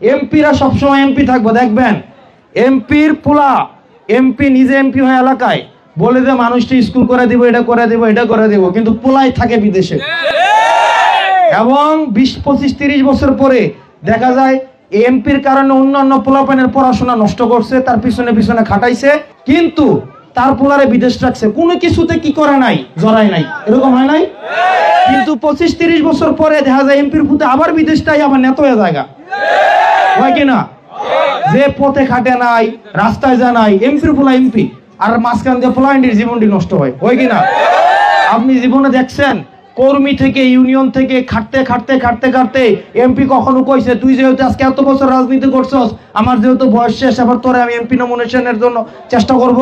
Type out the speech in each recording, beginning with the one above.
এমপিরা সবসময় এমপি থাকব, দেখবেন? এমপির পোলা এমপি নিজে এমপি হয় এলাকায়, বলে যে মানুষটি স্কুল করে দিব, এটা করে দিব, এটা করে দিব, কিন্তু পোলাই থাকে বিদেশে। এবং বিশ, পঁচিশ, তিরিশ বছর পরে দেখা যায় এমপির কারণে অন্যান্য পোলাপানের পড়াশোনা নষ্ট করছে, তার পিছনে পিছনে খাটাইছে, কিন্তু তার পোলারে বিদেশ রাখছে। কোনো কিছুতে কি করে নাই? জড়াই নাই। এরকম হয় নাই? কিন্তু পঁচিশ, তিরিশ বছর পরে দেখা যায় এমপির পুতে আবার বিদেশটাই আবার নেত হয়ে জায়গা। হয় কি না যে পথে খাটে নাই রাস্তায় যা নাই এমপির পোলা এমপি আর মাঝখান দিয়ে পোলাইন্ডির জীবনটি নষ্ট হয় হয় কি না আপনি জীবনে দেখছেন কর্মী থেকে ইউনিয়ন থেকে খাটতে খাটতে খাটতে খাটতে এমপি কখনো কইছে তুই যেহেতু আজকে এত বছর রাজনীতি করছস আমার যেহেতু বয়স শেষ আবার তোরে আমি এমপি নমিনেশনের জন্য চেষ্টা করব?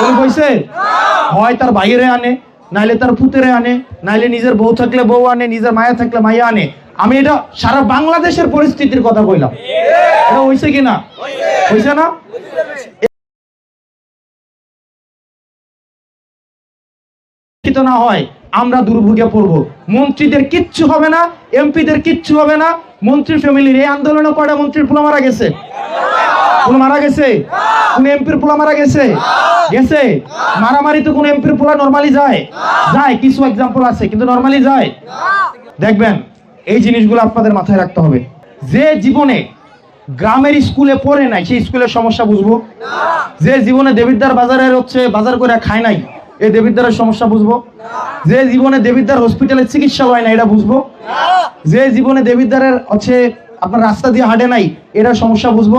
কোন কইছে হয় তার বাইরে আনে। নাইলে তার পুতেরে আনে, নাইলে নিজের বউ থাকলে বউ আনে, নিজের মায়া থাকলে মায়া আনে। আমি এটা সারা বাংলাদেশের পরিস্থিতির কথা কইলাম। এটা হইছে কি না? হইছে না? না হয়, আমরা দুর্ভোগে পড়ব। মন্ত্রীদের কিচ্ছু হবে না, এমপিদের কিচ্ছু হবে না। মন্ত্রী ফ্যামিলির এই আন্দোলনে কয়টা মন্ত্রীর পোলা মারা গেছে? কোন মারা গেছে? কোন এমপির পোলা মারা গেছে? গেছে? মারামারি তো কোন এমপির পোলা নরমালি যায়। যায়, কিছু এক্সাম্পল আছে, কিন্তু নরমালি যায়। দেখবেন, এই জিনিসগুলো আপনাদের মাথায় রাখতে হবে। যে জীবনে গ্রামের স্কুলে পড়ে নাই, সেই স্কুলের সমস্যা বুঝব? যে জীবনে দেবিদ্দার বাজারের হচ্ছে, বাজার করে খায় নাই, এই দেবিদ্দারের সমস্যা বুঝব? যে জীবনে দেবিদ্দার হসপিটালে চিকিৎসা হয় না এটা বুঝব? যে জীবনে দেবিদ্দারের হচ্ছে আপনার রাস্তা দিয়ে হাঁটে নাই, এটার সমস্যা বুঝব?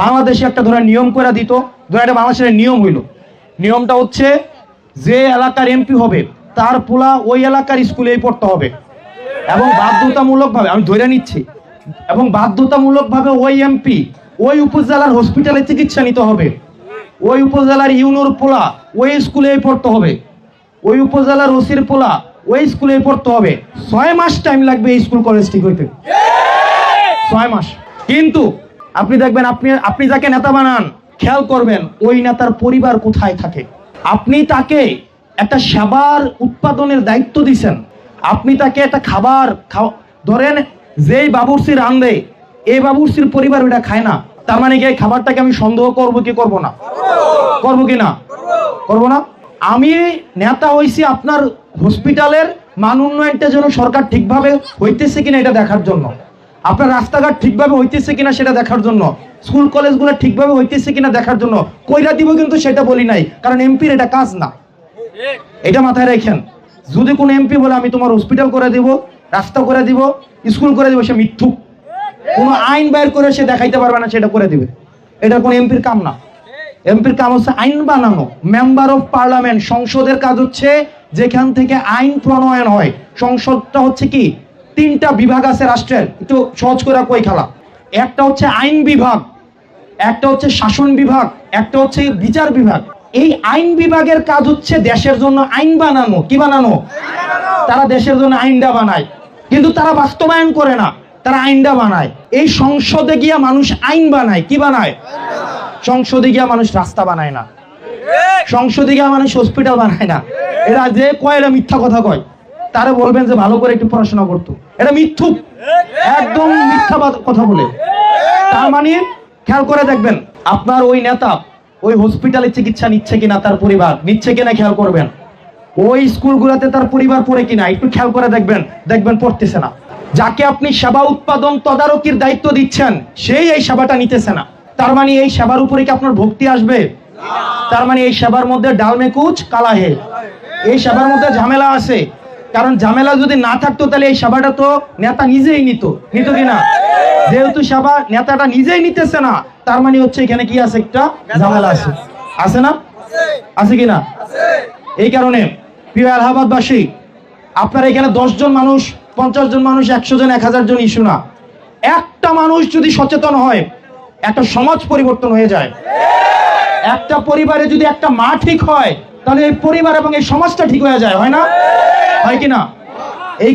বাংলাদেশে একটা ধরে নিয়ম করে দিত ধরে এটা বাংলাদেশের নিয়ম হইল। নিয়মটা হচ্ছে যে এলাকার এমপি হবে, তার পোলা ওই এলাকার স্কুলেই পড়তে হবে। এবং বাধ্যতামূলকভাবে, আমি ধরে নিচ্ছি, এবং বাধ্যতামূলকভাবে ওই এমপি ওই উপজেলার হসপিটালে চিকিৎসা নিতে হবে। ওই উপজেলার ইউনোর পোলা ওই স্কুলেই পড়তে হবে। ওই উপজেলার ওসির পোলা ওই স্কুলেই পড়তে হবে। ছয় মাস টাইম লাগবে এই স্কুল কলেজ ঠিক হইতে। ছয় মাস। কিন্তু আপনি দেখবেন, আপনি আপনি যাকে নেতা বানান, খেয়াল করবেন, ওই নেতার পরিবার কোথায় থাকে। আপনি তাকে একটা সেবার উৎপাদনের দায়িত্ব দিছেন। আপনি তাকে একটা খাবার ধরেন যেই বাবুর্চি রান্ধে এই বাবুর্চির পরিবার ওটা খায় না। তার মানে কি খাবারটাকে আমি সন্দেহ করব কি করব না? করব কি না? করব না? আমি নেতা হইছি আপনার হসপিটালের মান উন্নয়নটা যেন সরকার ঠিকভাবে হইতেছে কিনা এটা দেখার জন্য। আপনার রাস্তাঘাট ঠিকভাবে হইতেছে কিনা সেটা দেখার জন্য, স্কুল কলেজগুলো ঠিকভাবে হইতেছে কিনা দেখার জন্য কইরা দিব কিন্তু সেটা বলি নাই, কারণ এমপির এটা কাজ না। এটা মাথায় রাখেন, যদি কোনো এমপি বলে আমি তোমার হসপিটাল করে দিব, রাস্তা করে দিব, স্কুল করে দিব, সে মিথ্যুক। কোনো আইন বাইর করে সে দেখাইতে পারবে না, সেটা করে দিবে। এটা কোনো এমপির কাম না। এমপির কাম হচ্ছে আইন বানানো। মেম্বার অফ পার্লামেন্ট সংসদের কাজ হচ্ছে যেখান থেকে আইন প্রণয়ন হয়। সংসদটা হচ্ছে কি? তিনটা বিভাগ আছে রাষ্ট্রের। একটু সহজ করে কই খেলা। একটা হচ্ছে আইন বিভাগ, একটা হচ্ছে শাসন বিভাগ, একটা হচ্ছে বিচার বিভাগ। এই আইন বিভাগের কাজ হচ্ছে দেশের জন্য আইন বানানো। কি বানানো? তারা দেশের জন্য আইনটা বানায়। কিন্তু তারা বাস্তবায়ন করে না, তারা আইনটা বানায়। এই সংসদে গিয়া মানুষ আইন বানায়, কি বানায়? সংসদে গিয়া মানুষ রাস্তা বানায় না। সংসদে গিয়া মানুষ হসপিটাল বানায় না। এরা যে কয় এরা মিথ্যা কথা কয়। তারা বলবেন যে ভালো করে একটু পড়াশোনা করতো। এটা মিথ্যুক একদম মিথ্যাবাদ কথা বলে। তার মানে খেয়াল করে দেখবেন, আপনার ওই নেতা ওই হসপিটালে চিকিৎসা নিচ্ছে কিনা তার পরিবার, নিচ্ছে কিনা খেয়াল করবেন। ওই স্কুলগুলোতে তার পরিবার পড়ে কিনা, একটু খেয়াল করে দেখবেন দেখবেন পড়তেছে না। যাকে আপনি সেবা উৎপাদন তদারকির দায়িত্ব দিচ্ছেন, সেই এই সেবাটা নিতেছে না। তার মানে এই সেবার উপরে কি আপনার ভক্তি আসবে? তার মানে এই সেবার মধ্যে ডালমে কুচ কালাহে। এই সেবার মধ্যে ঝামেলা আছে। কারণ ঝামেলা যদি না থাকতো, তাহলে এই সেবাটা তো নেতা নিজেই নিত। নিত কিনা? যেহেতু সেবা নেতাটা নিজেই নিতেছে না, তার মানে হচ্ছে এখানে কি আছে একটা ঝামেলা আছে। আছে না? আছে কিনা? এই কারণে, প্রিয় এলাহাবাদবাসী, আপনার এখানে জন মানুষ পঞ্চাশ জন মানুষ একশো জন এক হাজার জন ইস্যু না। একটা মানুষ যদি সচেতন হয়, একটা সমাজ পরিবর্তন হয়ে যায়। একটা পরিবারে যদি একটা মা ঠিক হয় তাহলে এই পরিবার এবং এই সমাজটা ঠিক হয়ে যায় হয় না? হয় কিনা এই